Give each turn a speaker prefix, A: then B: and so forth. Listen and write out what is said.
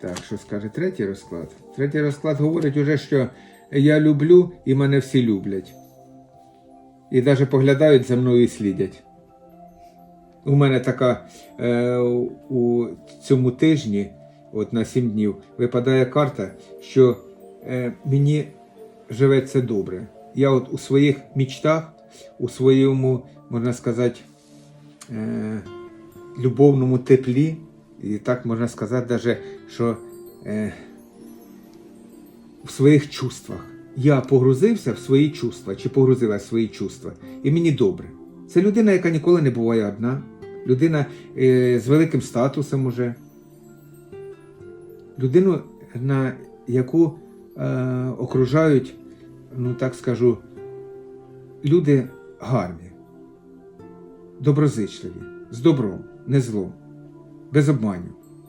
A: Так, що скаже третій розклад? Третій розклад говорить уже, що я люблю і мене всі люблять. І навіть поглядають за мною і слідять. У мене така е, у цьому тижні, от на 7 днів, випадає карта, що е, мені живеться добре. Я от у своїх мічтах, у своєму, можна сказати, е, любовному теплі, і так можна сказати, даже, що е, в своїх чувствах. Я погрузився в свої чувства, чи погрузилась в свої чувства, і мені добре. Це людина, яка ніколи не буває одна, людина е, з великим статусом уже, людину, на яку е, окружають, ну так скажу, люди гарні, доброзичливі, з добром, не злом, без обманів.